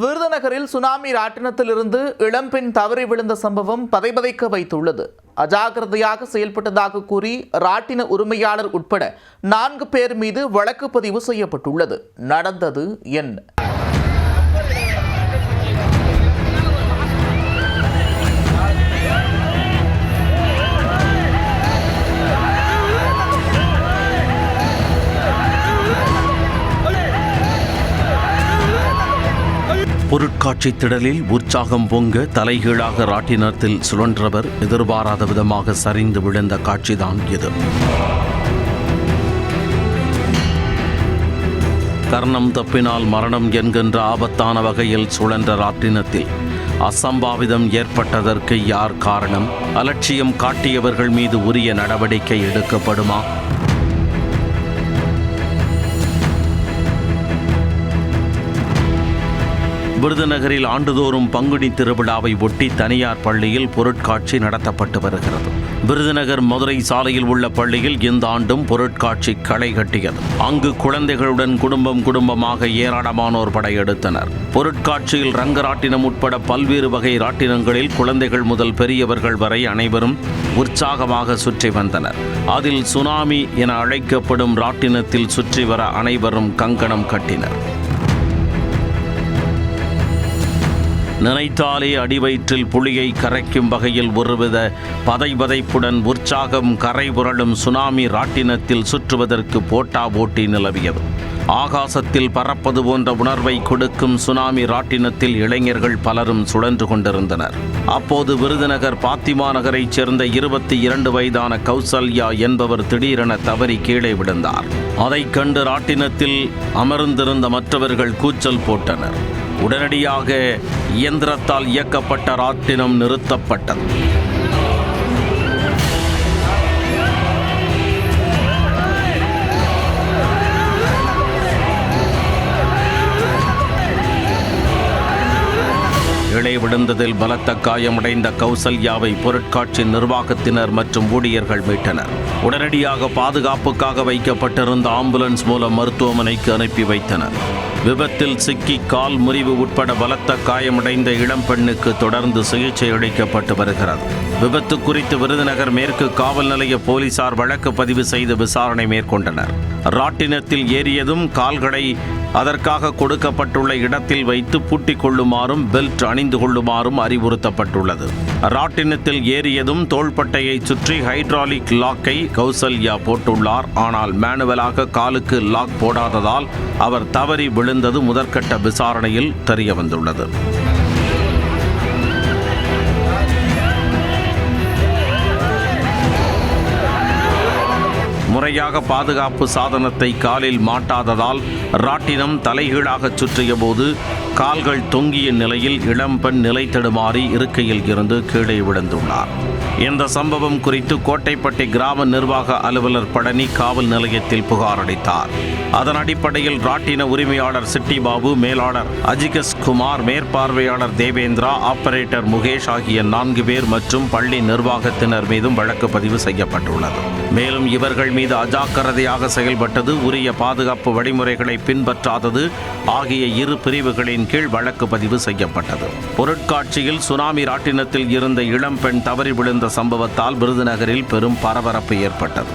விருதுநகரில் சுனாமி ராட்டினத்திலிருந்து இளம்பெண் தவறி விழுந்த சம்பவம் பதைபதைக்க வைத்துள்ளது. அஜாக்கிரதையாக செயல்பட்டதாக கூறி ராட்டின உரிமையாளர் உட்பட நான்கு பேர் மீது வழக்கு பதிவு செய்யப்பட்டுள்ளது. நடந்தது என்ன? பொருட்காட்சி திடலில் உற்சாகம் பொங்க தலைகீழாக ராட்டினத்தில் சுழன்றவர் எதிர்பாராத விதமாக சரிந்து விழுந்த காட்சிதான் இது. கர்ணம் தப்பினால் மரணம் என்கின்ற ஆபத்தான வகையில் சுழன்ற ராட்டினத்தில் அசம்பாவிதம் ஏற்பட்டதற்கு யார் காரணம்? அலட்சியம் காட்டியவர்கள் மீது உரிய நடவடிக்கை எடுக்கப்படுமா? விருதுநகரில் ஆண்டுதோறும் பங்குனி திருவிழாவை ஒட்டி தனியார் பள்ளியில் பொருட்காட்சி நடத்தப்பட்டு வருகிறது. விருதுநகர் மதுரை சாலையில் உள்ள பள்ளியில் இந்த ஆண்டும் பொருட்காட்சி களை கட்டியது. அங்கு குழந்தைகளுடன் குடும்பம் குடும்பமாக ஏராளமானோர் படையெடுத்தனர். பொருட்காட்சியில் ரங்கராட்டினம் உட்பட பல்வேறு வகை ராட்டினங்களில் குழந்தைகள் முதல் பெரியவர்கள் வரை அனைவரும் உற்சாகமாக சுற்றி வந்தனர். அதில் சுனாமி என அழைக்கப்படும் ராட்டினத்தில் சுற்றி வர அனைவரும் கங்கணம் கட்டினர். நினைத்தாலே அடிவயிற்றில் புலியை கரைக்கும் வகையில் ஒருவித பதைபதைப்புடன் உற்சாகம் கரை புரளும் சுனாமி ராட்டினத்தில் சுற்றுவதற்கு போட்டா போட்டி நிலவியது. ஆகாசத்தில் பறப்பது போன்ற உணர்வை கொடுக்கும் சுனாமி ராட்டினத்தில் இளைஞர்கள் பலரும் சுழன்று கொண்டிருந்தனர். அப்போது விருதுநகர் பாத்திமா நகரைச் சேர்ந்த இருபத்தி இரண்டு வயதான கௌசல்யா என்பவர் திடீரென தவறி கீழே விழுந்தார். அதைக் கண்டு ராட்டினத்தில் அமர்ந்திருந்த மற்றவர்கள் கூச்சல் போட்டனர். உடனடியாக இயந்திரத்தால் இயக்கப்பட்ட ராட்டினம் நிறுத்தப்பட்டது. இழை விழுந்ததில் பலத்த காயமடைந்த கௌசல்யாவை பொருட்காட்சி நிர்வாகத்தினர் மற்றும் ஊழியர்கள் மீட்டனர். உடனடியாக பாதுகாப்புக்காக வைக்கப்பட்டிருந்த ஆம்புலன்ஸ் மூலம் மருத்துவமனைக்கு அனுப்பி வைத்தனர். விபத்தில் சிக்கி கால் முறிவு உட்பட பலத்த காயமடைந்த இளம் பெண்ணுக்கு தொடர்ந்து சிகிச்சை அளிக்கப்பட்டு வருகிறது. விபத்து குறித்து விருதுநகர் மேற்கு காவல் நிலைய போலீசார் வழக்கு பதிவு செய்து விசாரணை மேற்கொண்டனர். ராட்டினத்தில் ஏறியதும் கால்களை அதற்காக கொடுக்கப்பட்டுள்ள இடத்தில் வைத்து பூட்டிக் கொள்ளுமாறும் பெல்ட் அணிந்து கொள்ளுமாறும் அறிவுறுத்தப்பட்டுள்ளது. ராட்டினத்தில் ஏறியதும் தோள்பட்டையை சுற்றி ஹைட்ராலிக் லாக்கை கௌசல்யா போட்டுள்ளார். ஆனால் மேனுவலாக காலுக்கு லாக் போடாததால் அவர் தவறி விழுந்தது முதற்கட்ட விசாரணையில் தெரியவந்துள்ளது. முறையாக பாதுகாப்பு சாதனத்தை காலில் மாட்டாததால் ராட்டினம் தலைகீழாகச் சுற்றிய போது கால்கள் தொங்கிய நிலையில் இளம்பெண் நிலை தடுமாறி இருக்கையில் இருந்து கீழே விழுந்துள்ளார். இந்த சம்பவம் குறித்து கோட்டைப்பட்டி கிராம நிர்வாக அலுவலர் பழனி காவல் நிலையத்தில் புகார் அளித்தார். அதன் அடிப்படையில் ராட்டின உரிமையாளர் சிட்டிபாபு மேலாளர் அஜிகஸ் குமார் மேற்பார்வையாளர் தேவேந்திரா ஆபரேட்டர் முகேஷ் ஆகிய நான்கு பேர் மற்றும் பள்ளி நிர்வாகத்தினர் மீதும் வழக்கு பதிவு செய்யப்பட்டுள்ளது. மேலும் இவர்கள் மீது அஜாக்கிரதையாக செயல்பட்டது உரிய பாதுகாப்பு வழிமுறைகளை பின்பற்றாதது ஆகிய இரு பிரிவுகளின் கீழ் வழக்கு பதிவு செய்யப்பட்டது. பொருட்காட்சியில் சுனாமி ராட்டினத்தில் இருந்த இளம்பெண் தவறி விழுந்த சம்பவத்தால் விருதுநகரில் பெரும் பரபரப்பு ஏற்பட்டது.